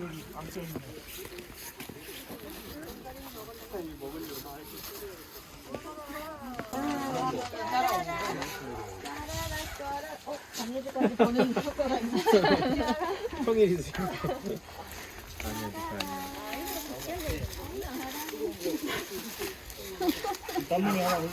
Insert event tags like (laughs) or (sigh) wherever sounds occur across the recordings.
여기 앉아 있는 거. 강예주까지 보는 효과가 있네. 평일이 지금. 땀눈이 하나 올려.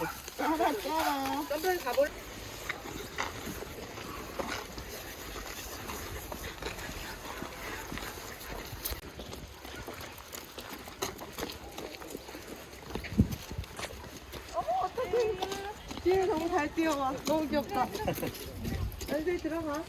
뒤에 너무 잘 뛰어와. 너무 귀엽다. (laughs) 여기 들어가.